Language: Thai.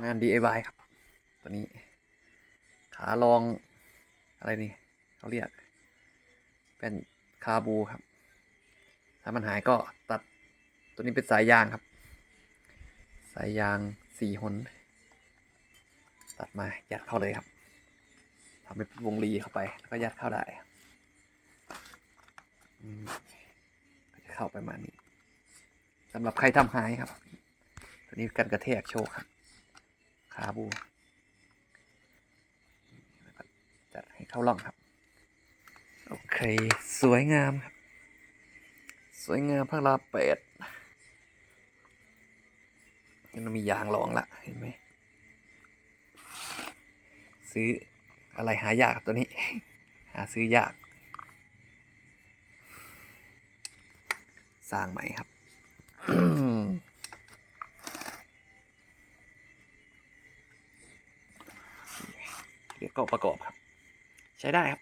งาน DIY ครับ ตัวนี้ ขาลองอะไรนี่เขาเรียก เป็นคาบูครับ ถ้ามันหายก็ตัดตัวนี้เป็นสายยางครับ สายยางสี่หนตัดมายัดเข้าเลยครับทำเป็นวงรีเข้าไป แล้วก็ยัดเข้าได้ก็จะเข้าไปประมาณนี้สำหรับใครทำหายครับ ตัวนี้กันกระแทกโชว์ครับ คาบูจัดให้เข้าร่องครับ โอเค สวยงามครับ สวยงามพระรามแปดมันมียางรองละเห็นไหมซื้ออะไรหายากตัวนี้ หาซื้อยาก สร้างใหม่ครับ เดี๋ยว ก็ประกอบครับ ใช้ได้ครับ